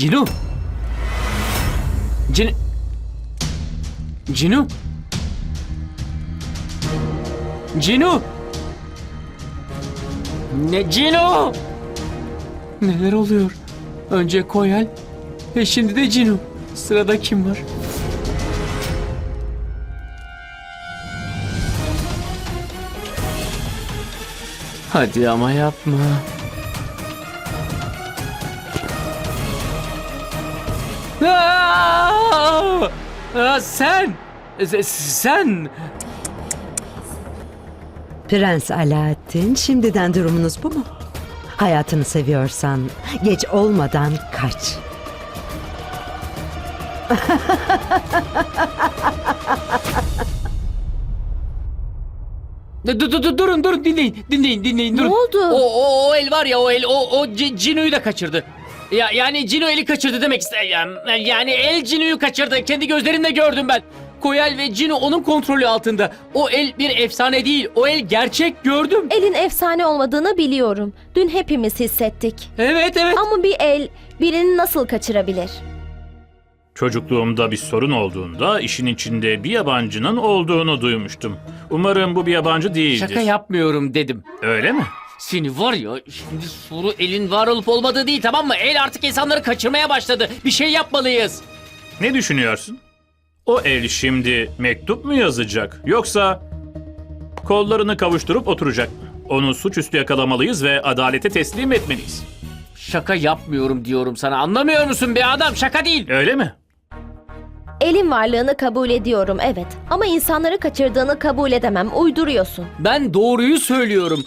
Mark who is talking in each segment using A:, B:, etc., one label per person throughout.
A: Cinu. Cin... Cinu. Cinu. Ne Cinu? Neler oluyor? Önce Koyal ve şimdi de Cinu. Sırada kim var? Hadi ama yapma. Aa! Sen! S- Sen!
B: Prens Alaaddin, şimdiden durumunuz bu mu? Hayatını seviyorsan geç olmadan kaç.
A: Dur, dur, dur, durun durun dinleyin dinleyin dinleyin durun.
C: oldu?
A: O, o, o el var ya o el o, o C- Cinu'yu da kaçırdı. Ya yani Cinu eli kaçırdı demek istedim. Yani el Cinu'yu kaçırdı. Kendi gözlerimle gördüm ben. Koyal ve Cinu onun kontrolü altında. O el bir efsane değil. O el gerçek gördüm.
C: Elin efsane olmadığını biliyorum. Dün hepimiz hissettik.
A: Evet evet.
C: Ama bir el birini nasıl kaçırabilir?
D: Çocukluğumda bir sorun olduğunda işin içinde bir yabancının olduğunu duymuştum. Umarım bu bir yabancı değildir.
A: Şaka yapmıyorum dedim.
D: Öyle mi?
A: Seni var ya şimdi soru elin var olup olmadığı değil tamam mı? El artık insanları kaçırmaya başladı. Bir şey yapmalıyız.
D: Ne düşünüyorsun? O el şimdi mektup mu yazacak? Yoksa kollarını kavuşturup oturacak mı? Onu suçüstü yakalamalıyız ve adalete teslim etmeliyiz.
A: Şaka yapmıyorum diyorum sana. Anlamıyor musun be adam? Şaka değil.
D: Öyle mi?
C: Elin varlığını kabul ediyorum evet. Ama insanları kaçırdığını kabul edemem. Uyduruyorsun.
A: Ben doğruyu söylüyorum.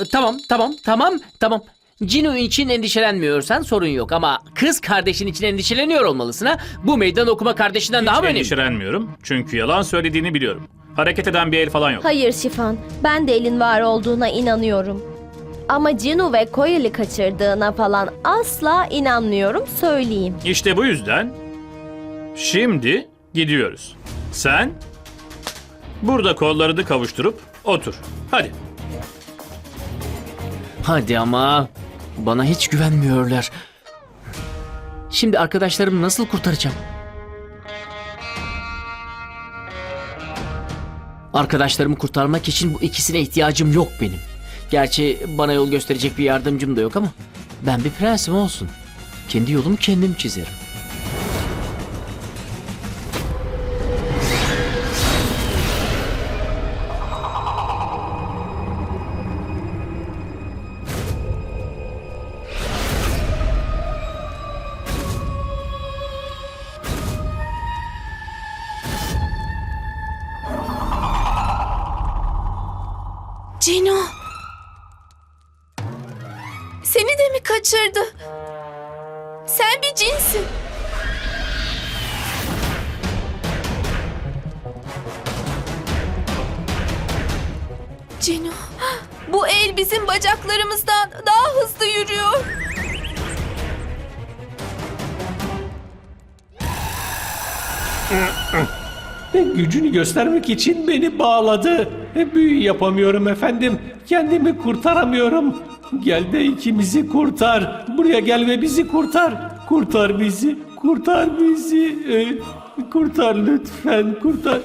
A: E, Tamam, tamam, tamam, tamam. Cino için endişelenmiyorsan sorun yok ama kız kardeşin için endişeleniyor olmalısın ha. Bu meydan okuma kardeşinden daha mı önemli?
D: endişelenmiyorum. Çünkü yalan söylediğini biliyorum. Hareket eden bir el falan yok.
C: Hayır Şifan. Ben de elin var olduğuna inanıyorum. Ama Cinu ve Koyal'i kaçırdığına falan asla inanmıyorum söyleyeyim.
D: İşte bu yüzden şimdi gidiyoruz. Sen burada kollarını kavuşturup otur. Hadi.
A: Hadi ama bana hiç güvenmiyorlar. Şimdi arkadaşlarımı nasıl kurtaracağım? Arkadaşlarımı kurtarmak için bu ikisine ihtiyacım yok benim. Gerçi bana yol gösterecek bir yardımcım da yok ama ben bir prensim olsun. Kendi yolumu kendim çizerim.
E: Cino. Seni de mi kaçırdı? Sen bir cinsin. Cino, bu el bizim bacaklarımızdan daha hızlı yürüyor.
F: Ve gücünü göstermek için beni bağladı. E, Büyü yapamıyorum efendim. Kendimi kurtaramıyorum. Gel de ikimizi kurtar. Buraya gel ve bizi kurtar. Kurtar bizi. Kurtar bizi. E, kurtar lütfen. Kurtar.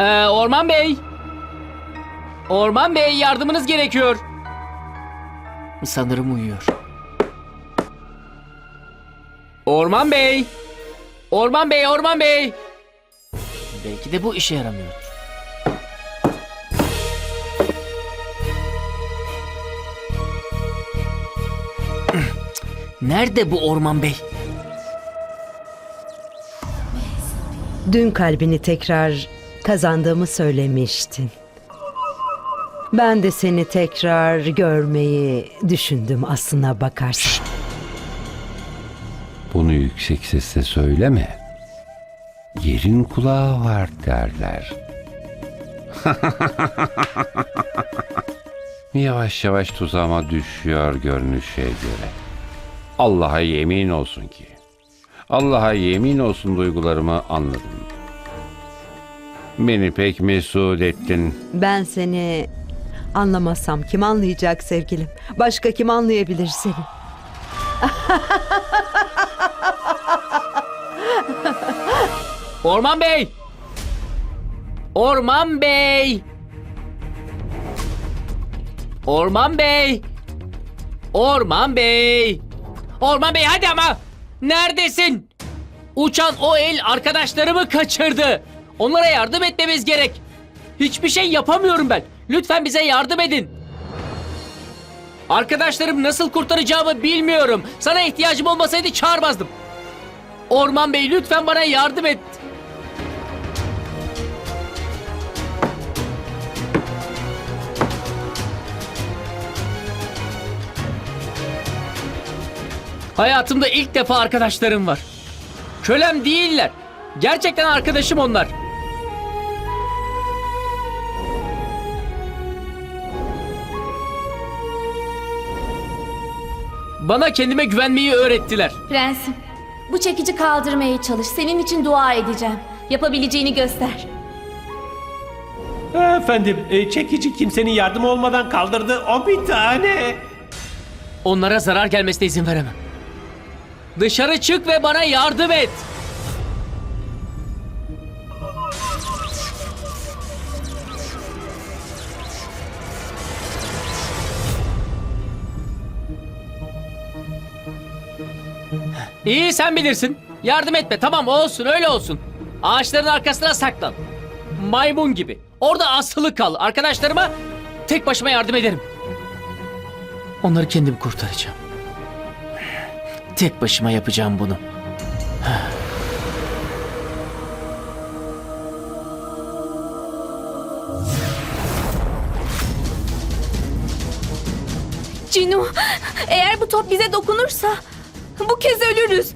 A: Ee, Orman Bey! Orman Bey yardımınız gerekiyor. Sanırım uyuyor. Orman Bey! Orman Bey, Orman Bey! Belki de bu işe yaramıyordur. Nerede bu Orman Bey?
B: Dün kalbini tekrar kazandığımı söylemiştin. Ben de seni tekrar görmeyi düşündüm aslına bakarsın.
G: Bunu yüksek sesle söyleme. Yerin kulağı var derler. yavaş yavaş tuzağıma düşüyor görünüşe göre. Allah'a yemin olsun ki. Allah'a yemin olsun duygularımı anladım. Beni pek mesut ettin.
B: Ben seni Anlamasam kim anlayacak sevgilim? Başka kim anlayabilir seni?
A: Orman Bey! Orman Bey! Orman Bey! Orman Bey! Orman Bey hadi ama! Neredesin? Uçan o el arkadaşlarımı kaçırdı. Onlara yardım etmemiz gerek. Hiçbir şey yapamıyorum ben. Lütfen bize yardım edin. Arkadaşlarım nasıl kurtaracağımı bilmiyorum. Sana ihtiyacım olmasaydı çağırmazdım. Orman Bey lütfen bana yardım et. Hayatımda ilk defa arkadaşlarım var. Kölem değiller. Gerçekten arkadaşım onlar. Bana kendime güvenmeyi öğrettiler.
H: Prensim, bu çekici kaldırmaya çalış. Senin için dua edeceğim. Yapabileceğini göster.
F: Efendim e, çekici kimsenin yardımı olmadan kaldırdı o bir tane.
A: Onlara zarar gelmesine izin veremem. Dışarı çık ve bana yardım et. İyi sen bilirsin. Yardım etme tamam olsun öyle olsun. Ağaçların arkasına saklan. Maymun gibi. Orada asılı kal. Arkadaşlarıma tek başıma yardım ederim. Onları kendim kurtaracağım. Tek başıma yapacağım bunu.
H: Cinu, eğer bu top bize dokunursa bu kez ölürüz.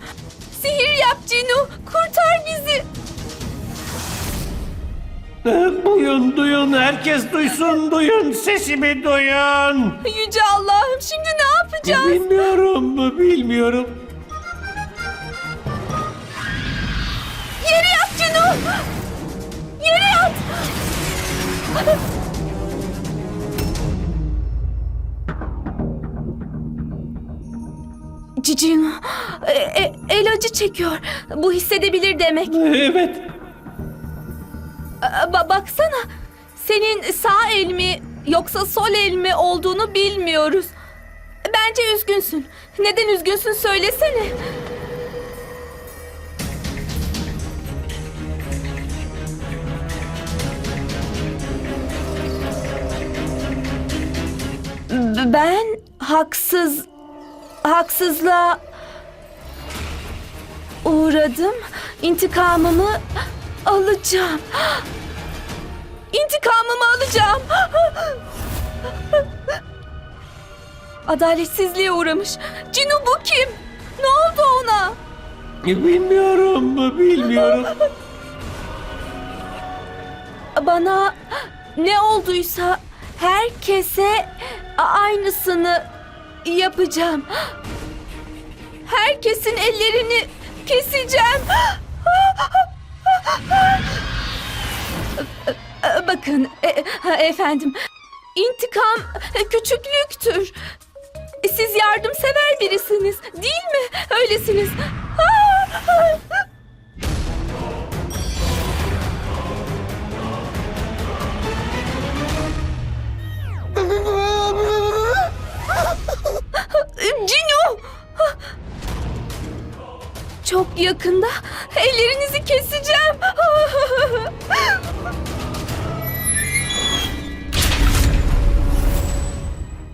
H: Sihir yap Cinu, kurtar bizi.
F: Duyun duyun herkes duysun duyun sesimi duyun.
H: Yüce Allah'ım şimdi ne yapacağız?
F: Bilmiyorum bilmiyorum.
H: Yere yat Cinu. Yere yat. Cinu, e, e, el acı çekiyor. Bu hissedebilir demek.
F: Evet
H: Ba- baksana. Senin sağ el mi yoksa sol el mi olduğunu bilmiyoruz. Bence üzgünsün. Neden üzgünsün söylesene. Ben haksız haksızlığa uğradım. İntikamımı alacağım. İntikamımı alacağım. Adaletsizliğe uğramış. Cinu bu kim? Ne oldu ona?
F: E, bilmiyorum bilmiyorum.
H: Bana ne olduysa herkese aynısını yapacağım. Herkesin ellerini keseceğim. Bakın e- efendim, intikam küçüklüktür. Siz yardımsever birisiniz, değil mi? Öylesiniz. Cinu! Çok yakında ellerinizi keseceğim.